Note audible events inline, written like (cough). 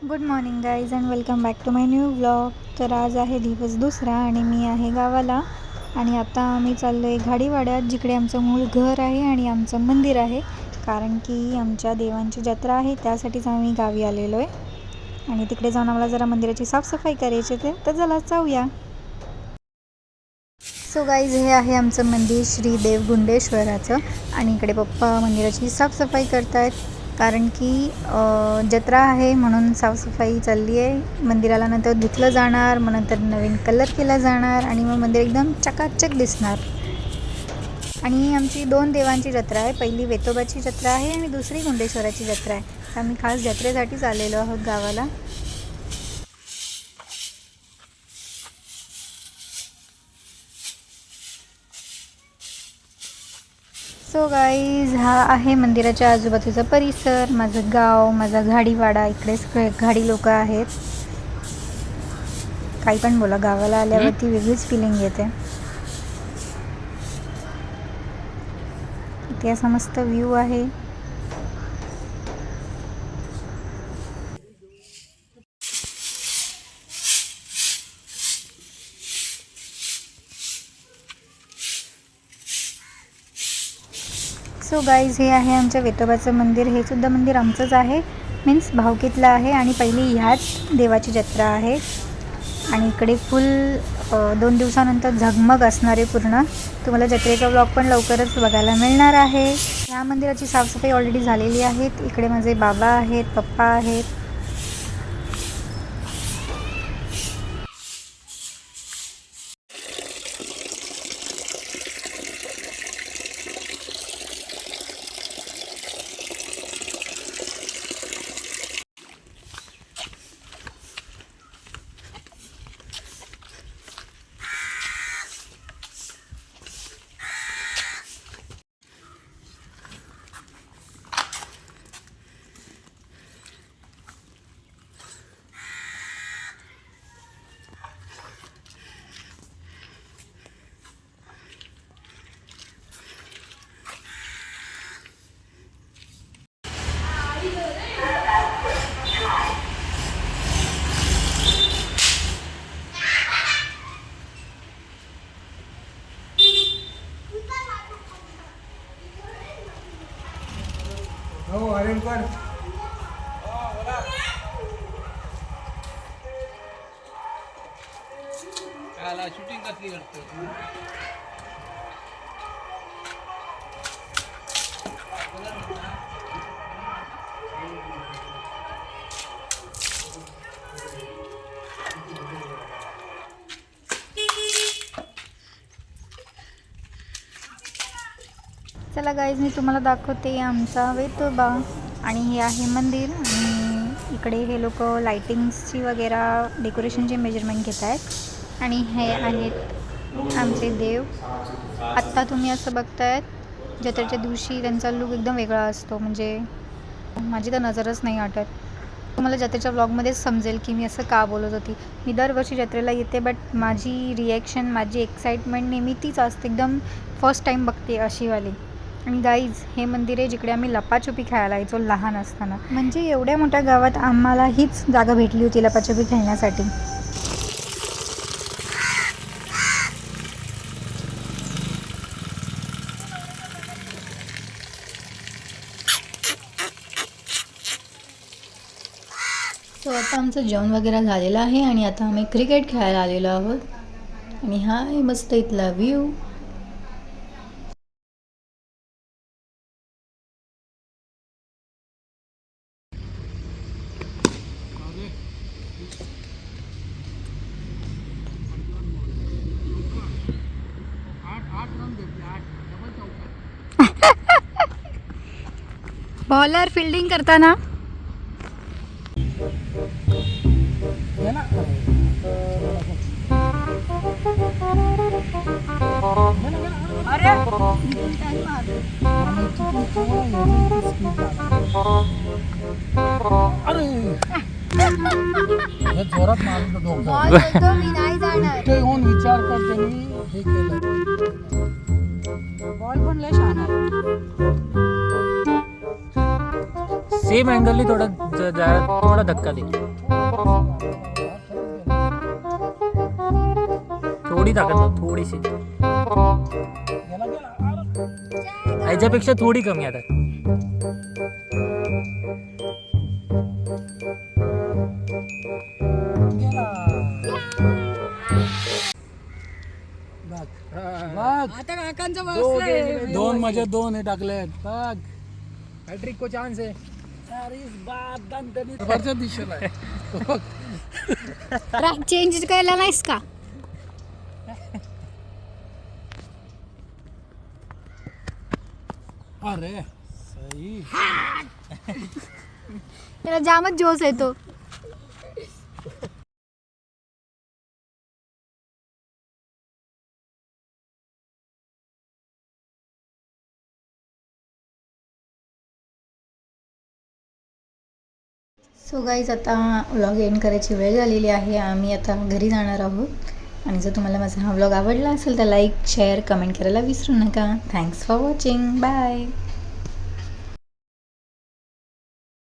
Good morning guys and welcome back to my new blog तर आज आहे दिवस दुसरा आणि मी आहे गावाला. आणि आता आम्ही चाललो आहे घाडीवाड्यात जिकडे आमचं मूळ घर आहे आणि आमचं मंदिर आहे. कारण की आमच्या देवांची जत्रा आहे त्यासाठीच आम्ही गावी आलेलो आहे आणि तिकडे जाऊन आम्हाला जरा मंदिराची साफसफाई करायची ते तर चला जाऊया. सो गाईज हे आहे आमचं मंदिर श्री देव गुंडेश्वराचं आणि इकडे पप्पा मंदिराची साफसफाई करतायत. कारण की जत्रा आहे म्हणून साफसफाई चालली आहे. मंदिराला नंतर धुतलं जाणार मग नंतर नवीन कलर केला जाणार आणि मग मंदिर एकदम चकाचक दिसणार. आणि आमची दोन देवांची जत्रा आहे. पहिली वेतोबाची जत्रा आहे आणि दुसरी गुंडेश्वराची जत्रा आहे. आम्ही खास जत्रेसाठीच आलेलो आहोत गावाला. सो गाईज हा आहे मंदिराच्या आजूबाजूचा परिसर. माझं गाव माझा घाडीवाडा इकडे सगळे घाडी लोक आहेत. काही पण बोला गावाला आल्यावरती वेगळीच फिलिंग येते. इथे असा मस्त व्ह्यू आहे. सो गाईज हे आहे आमच्या वेतोबाचं मंदिर. हे सुद्धा मंदिर आमचंच आहे. मीन्स भावकीतलं आहे आणि पहिली ह्याच देवाची जत्रा आहे. आणि इकडे फुल दोन दिवसानंतर झगमग असणार आहे पूर्ण. तुम्हाला जत्रेचा ब्लॉग पण लवकरच बघायला मिळणार आहे. या मंदिराची साफसफाई ऑलरेडी झालेली आहे. इकडे माझे बाबा आहेत पप्पा आहेत. काला शूटिंग कसली करतो चला गाईज मी तुम्हाला दाखवते आमचा वेतोबा. आणि हे आहे मंदिर आणि इकडे हे लोक लाइटिंग्सची वगैरे डेकोरेशनचे मेजरमेंट घेत आहेत आणि हे आहेत आमचे देव. आत्ता तुम्ही असं बघतायत जत्रेच्या दिवशी त्यांचा लूक एकदम वेगळा असतो. म्हणजे माझी तर नजरच नाही आटत. तुम्हाला जत्रेच्या ब्लॉगमध्येच समजेल की मी असं का बोलत होती. मी दरवर्षी जत्रेला येते बट माझी रिॲक्शन माझी एक्साइटमेंट नेहमी तीच असते. एकदम फर्स्ट टाईम बघते अशीवाली आणि गाईज हे मंदिर आहे जिकडे आम्ही लपाछुपी खेळायला यायचो लहान असताना. म्हणजे एवढ्या मोठ्या गावात आम्हाला हीच जागा भेटली होती लपाछुपी खेळण्यासाठी. सो आता आमचं जेवण वगैरे झालेलं आहे आणि आता आम्ही क्रिकेट खेळायला आलेलो आहोत. आणि हा आहे मस्त इथला व्ह्यू बॉलर फिल्डिंग करताना? जोरात. बॉल येतो मी नाही जाणार. विचार कर त्यांनी. हे केलं. बॉल पण लय आहे सेम अँगलनी थोडा थोडा धक्का दे. थोडी ताकद थोडीशी. ह्याच्यापेक्षा थोडी कमी आता. आता काकांचं दोन माझ्या दोन हे टाकलेत. बघ. हॅट्रिक को चान्स आहे. वरच्या दिशेला आहे. (laughs) ट्रॅक चेंज करायला नाहीस का? अरे सही त्याला जामच जोस येतो. सो गाईज आता व्लॉग एंड करायची वेळ झालेली आहे. आम्ही आता घरी जाणार आहोत. आणि जर तुम्हाला माझा हा व्लॉग आवडला असेल तर लाईक शेअर कमेंट करायला विसरू नका. Thanks for watching bye